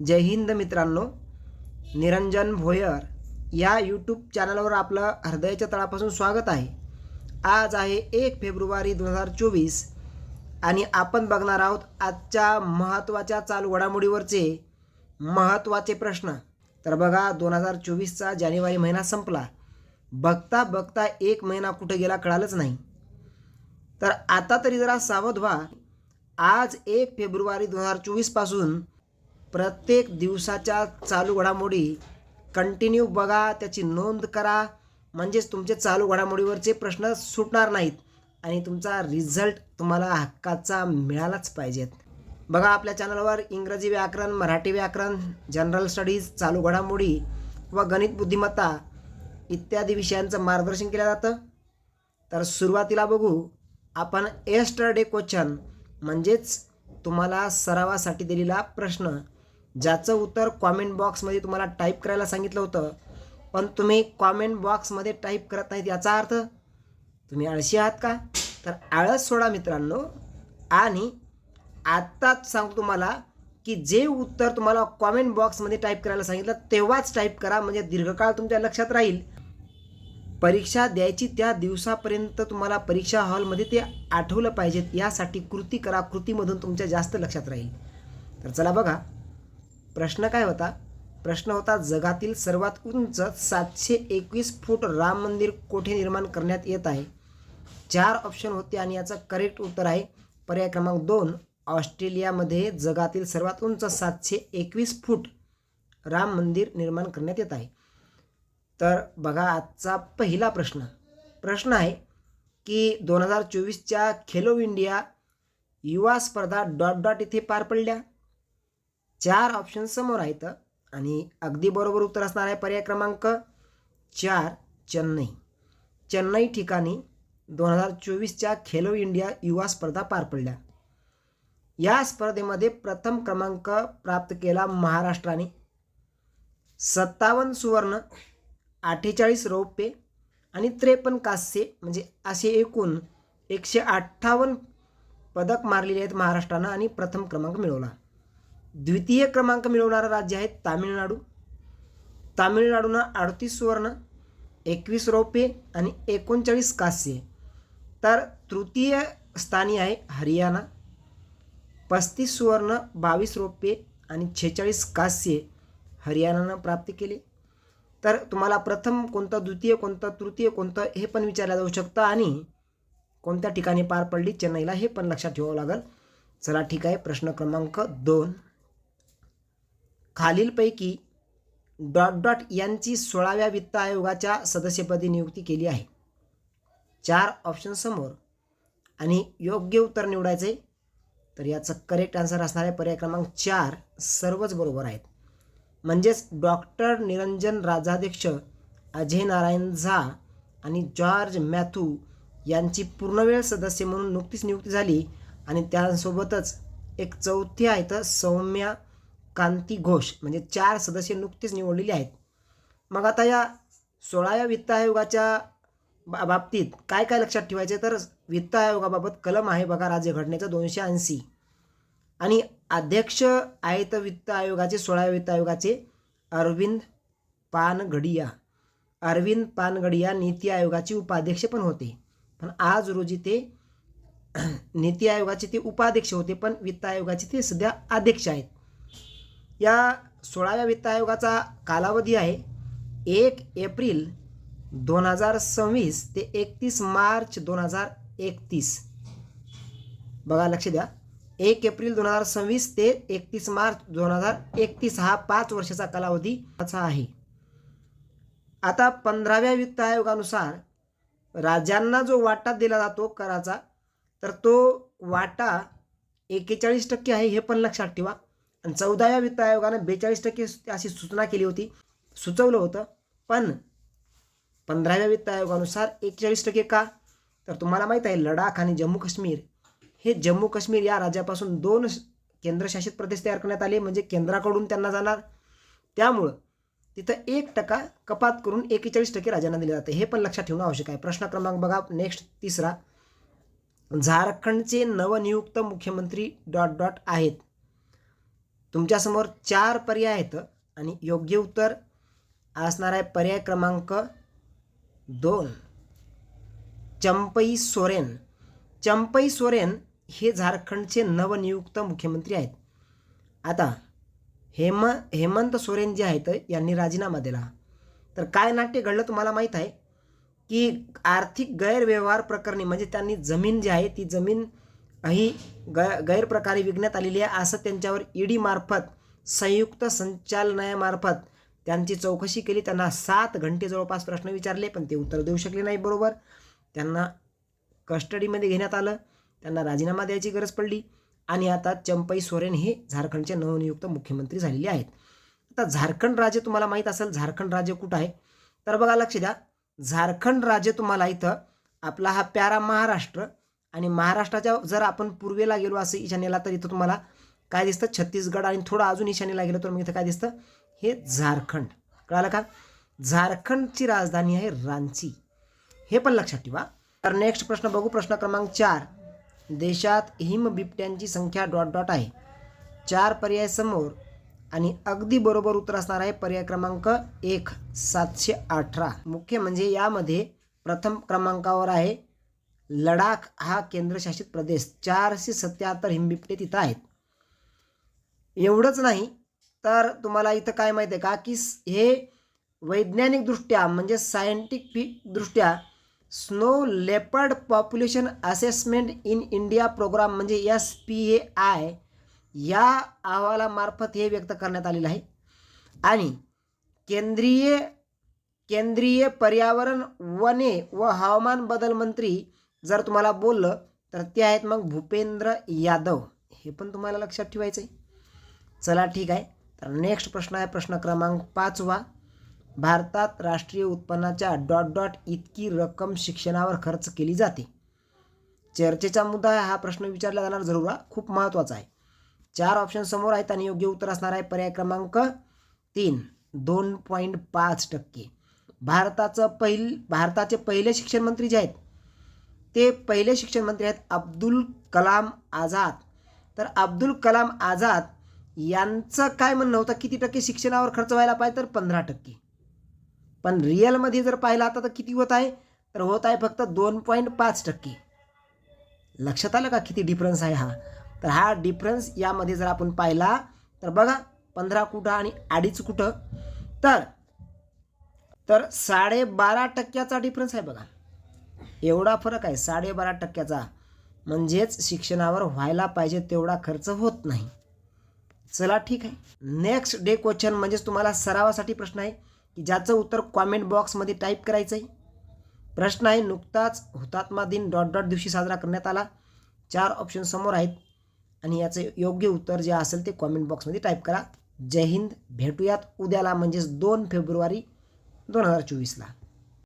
जय हिंद मित्रांनो. निरंजन भोयर या यूट्यूब चॅनलवर आपलं हृदयाच्या तळापासून स्वागत आहे. आज आहे एक फेब्रुवारी दोन हजार चोवीस आणि आपण बघणार आहोत आजच्या महत्त्वाच्या चालू घडामोडीवरचे महत्त्वाचे प्रश्न. तर बघा दोन हजार चोवीसचा जानेवारी महिना संपला. बघता बघता एक महिना कुठे गेला कळालंच नाही. तर आता तरी जरा सावध व्हा. आज एक फेब्रुवारी दोन हजार चोवीसपासून प्रत्येक दिवसाच्या चालू घडामोडी कंटिन्यू बघा त्याची नोंद करा. म्हणजेच तुमचे चालू घडामोडीवरचे प्रश्न सुटणार नाहीत आणि तुमचा रिझल्ट तुम्हाला हक्काचा मिळालाच पाहिजेत. बघा आपल्या चॅनलवर इंग्रजी व्याकरण मराठी व्याकरण जनरल स्टडीज चालू घडामोडी व गणित बुद्धिमत्ता इत्यादी विषयांचं मार्गदर्शन केलं जातं. तर सुरुवातीला बघू आपण एस्टरडे क्वेश्चन म्हणजेच तुम्हाला सरावासाठी दिलेला प्रश्न. ज्याचं उत्तर कॉमेंट बॉक्समध्ये तुम्हाला टाईप करायला सांगितलं होतं. पण तुम्ही कॉमेंट बॉक्समध्ये टाईप करत नाहीत याचा अर्थ तुम्ही आळशी आहात का? तर आळस सोडा मित्रांनो. आणि आत्ताच सांगतो तुम्हाला की जे उत्तर तुम्हाला कॉमेंट बॉक्समध्ये टाईप करायला सांगितलं तेव्हाच टाईप करा. म्हणजे दीर्घकाळ तुमच्या लक्षात राहील. परीक्षा द्यायची त्या दिवसापर्यंत तुम्हाला परीक्षा हॉलमध्ये ते आठवलं पाहिजेत. यासाठी कृती करा. कृतीमधून तुमच्या जास्त लक्षात राहील. तर चला बघा. प्रश्न काय होता? प्रश्न होता जगातील सर्वात उंच सातशे एकवीस फूट राम मंदिर कोठे निर्माण करण्यात येत आहे? चार ऑप्शन होते आणि याचं करेक्ट उत्तर आहे पर्याय क्रमांक दोन. ऑस्ट्रेलियामध्ये जगातील सर्वात उंच सातशे एकवीस फूट राम मंदिर निर्माण करण्यात येत आहे. तर बघा आजचा पहिला प्रश्न. प्रश्न आहे की दोन हजार चोवीसच्या खेलो इंडिया युवा स्पर्धा डॉट डॉट इथे पार पडल्या. चार ऑप्शन समोर आहेत. आणि अगदी बरोबर उत्तर असणार आहे पर्याय क्रमांक चार चेन्नई. चेन्नई ठिकाणी दोन हजार चोवीसच्या खेलो इंडिया युवा स्पर्धा पार पडल्या. या स्पर्धेमध्ये प्रथम क्रमांक प्राप्त केला महाराष्ट्राने. सत्तावन्न सुवर्ण अठ्ठेचाळीस रौप्य आणि त्रेपन्न कांस्य म्हणजे असे एकूण एकशे अठ्ठावन्न पदक मारलेले आहेत महाराष्ट्रानं आणि प्रथम क्रमांक मिळवला. द्वितीय क्रमांक मिळवणारं राज्य आहे तामिळनाडू. तामिळनाडूनं अडतीस सुवर्ण एकवीस रौप्य आणि एकोणचाळीस कांस्य. तर तृतीय स्थानी आहे हरियाणा. पस्तीस सुवर्ण बावीस रौप्य आणि छेचाळीस कांस्य हरियाणानं प्राप्त केले. तर तुम्हाला प्रथम कोणतं द्वितीय कोणतं तृतीय कोणतं हे पण विचारलं जाऊ शकतं आणि कोणत्या ठिकाणी पार पडली चेन्नईला हे पण लक्षात ठेवावं लागेल. चला ठीक आहे प्रश्न क्रमांक दोन. खालीलपैकी डॉट डॉट यांची सोळाव्या वित्त आयोगाच्या सदस्यपदी नियुक्ती केली आहे. चार ऑप्शन समोर. आणि योग्य उत्तर निवडायचे तर याचं करेक्ट आन्सर असणारे पर्याय क्रमांक चार सर्वच बरोबर आहेत. म्हणजेच डॉक्टर निरंजन राजाध्यक्ष अजय नारायण झा आणि जॉर्ज मॅथू यांची पूर्णवेळ सदस्य म्हणून नुकतीच नियुक्ती झाली आणि त्यासोबतच एक चौथी आहे तर सौम्या कांती घोष म्हणजे चार सदस्य नुकतीच निवडलेली आहेत. मग आता या सोळाव्या वित्त आयोगाच्या बा बाबतीत काय काय लक्षात ठेवायचे? तर वित्त आयोगाबाबत कलम आहे बघा राज्यघटनेचं दोनशे ऐंशी. आणि अध्यक्ष आहेत वित्त आयोगाचे सोळाव्या वित्त आयोगाचे अरविंद पानगडिया अरविंद पानगडिया नीती आयोगाचे उपाध्यक्ष पण होते. पण आज रोजी ते नीती आयोगाचे ते उपाध्यक्ष होते पण वित्त आयोगाचे ते सध्या अध्यक्ष आहेत. या सोळाव्या वित्त आयोगाचा कालावधी आहे. एक एप्रिल दोन हजार सव्वीस ते एकतीस मार्च दोन हजार एकतीस. बघा लक्ष द्या. एक एप्रिल दोन हजार सव्वीस ते एकतीस मार्च दोन हजार एकतीस हा पाच वर्षाचा कालावधी असा आहे. आता पंधराव्या वित्त आयोगानुसार राज्यांना जो वाटा दिला जातो कराचा तर तो वाटा एकेचाळीस टक्के आहे हे पण लक्षात ठेवा. चौदाव्या वित्त आयोगानं बेचाळीस टक्के अशी सूचना केली होती. सुचवलं होतं. पण पंधराव्या वित्त आयोगानुसार एकचाळीस टक्के का? तर तुम्हाला माहीत आहे लडाख आणि जम्मू काश्मीर. हे जम्मू काश्मीर या राज्यापासून दोन केंद्रशासित प्रदेश तयार करण्यात आले म्हणजे केंद्राकडून त्यांना जाणार. त्यामुळं तिथं एक टक्का कपात करून एकेचाळीस टक्के राज्यांना दिले जाते. हे पण लक्षात ठेवणं आवश्यक आहे. प्रश्न क्रमांक बघा नेक्स्ट तिसरा. झारखंडचे नवनियुक्त मुख्यमंत्री डॉट डॉट आहेत. तुमच्यासमोर चार पर्याय आहेत आणि योग्य उत्तर असणार आहे पर्याय क्रमांक दोन. चंपई सोरेन. चंपई सोरेन हे झारखंडचे नवनियुक्त मुख्यमंत्री आहेत. आता हेम हेमंत सोरेन जे आहेत यांनी राजीनामा दिला. तर काय नाट्य घडलं तुम्हाला माहीत आहे? की आर्थिक गैरव्यवहार प्रकरणी म्हणजे त्यांनी जमीन जी आहे ती जमीन ही ग गैरप्रकारे विकण्यात आलेली आहे असं त्यांच्यावर ईडी मार्फत संयुक्त संचालनामार्फत त्यांची चौकशी केली. त्यांना सात घंटे जवळपास प्रश्न विचारले पण ते उत्तर देऊ शकले नाही. बरोबर? त्यांना कस्टडीमध्ये घेण्यात आलं. त्यांना राजीनामा द्यायची गरज पडली. आणि आता चंपई सोरेन हे झारखंडचे नवनियुक्त मुख्यमंत्री झालेले आहेत. आता झारखंड राज्य तुम्हाला माहीत असेल झारखंड राज्य कुठं आहे? तर बघा लक्ष द्या. झारखंड राज्य तुम्हाला इथं आपला हा प्यारा महाराष्ट्र आणि महाराष्ट्राच्या जर आपण पूर्वेला गेलो असं ईशान्येला तर इथं तुम्हाला काय दिसतं? छत्तीसगड आणि थोडं अजून ईशान्येला गेलो तर मग इथं काय दिसतं? हे झारखंड. कळालं का? झारखंडची राजधानी आहे रांची. हे पण लक्षात ठेवा. तर नेक्स्ट प्रश्न बघू. प्रश्न क्रमांक चार. देशात हिम बिबट्यांची संख्या डॉट डॉट आहे. चार पर्याय समोर आणि अगदी बरोबर उत्तर असणार आहे पर्याय क्रमांक एक सातशे अठरा. मुख्य म्हणजे यामध्ये प्रथम क्रमांकावर आहे लडाख हा केंद्रशासित प्रदेश. चारशे सत्याहत्तर हिमबिबटे तिथं आहेत. एवढंच नाही तर तुम्हाला इथं काय माहिती आहे का? की हे वैज्ञानिकदृष्ट्या म्हणजे सायंटिफिकदृष्ट्या snow leopard population assessment in India program म्हणजे एस पी ए आय या अहवालामार्फत हे व्यक्त करण्यात आलेलं आहे. आणि केंद्रीय केंद्रीय पर्यावरण वने व हवामान बदल मंत्री जर तुम्हाला बोललं तर ते आहेत मग भूपेंद्र यादव. हे पण तुम्हाला लक्षात ठेवायचं आहे चला ठीक आहे. तर नेक्स्ट प्रश्न आहे प्रश्न क्रमांक पाचवा. भारतात राष्ट्रीय उत्पन्नाच्या डॉट डॉट इतकी रक्कम शिक्षणावर खर्च केली जाते. चर्चेचा मुद्दा हा प्रश्न विचारला जाणार जरूर हा. खूप महत्त्वाचा आहे. चार ऑप्शन समोर आहेत आणि योग्य उत्तर असणार आहे पर्याय क्रमांक तीन. दोन पॉईंट पाच टक्के. भारताचं पहिल भारताचे पहिले शिक्षण मंत्री जे आहेत ते पहिले शिक्षण मंत्री आहेत अब्दुल कलाम आझाद. तर अब्दुल कलाम आझाद यांचं काय म्हणणं होतं? किती टक्के शिक्षणावर खर्च व्हायला पाहिजे? तर पंधरा टक्के. पण रिअलमध्ये जर पाहिलं आता तर किती होत आहे? तर होत आहे फक्त दोन पॉईंट पाच टक्के. लक्षात आलं का किती डिफरन्स आहे हा? तर हा डिफरन्स यामध्ये जर आपण पाहिला तर बघा पंधरा कुठं आणि अडीच कुठं? तर तर साडेबारा टक्क्याचा डिफरन्स आहे बघा. एवढा फरक आहे साडेबारा टक्क्याचा. म्हणजेच शिक्षणावर व्हायला पाहिजे तेवढा खर्च होत नाही. चला ठीक आहे. नेक्स्ट डे क्वेश्चन म्हणजेच तुम्हाला सरावासाठी प्रश्न आहे की ज्याचं उत्तर कॉमेंट बॉक्समध्ये टाईप करायचं आहे प्रश्न आहे नुकताच हुतात्मा दिन डॉट डॉट दिवशी साजरा करण्यात आला. चार ऑप्शन समोर आहेत. आणि याचं योग्य उत्तर जे असेल ते कॉमेंट बॉक्समध्ये टाईप करा. जय हिंद. भेटूयात उद्याला म्हणजेच दोन फेब्रुवारी दोन हजार चोवीसला.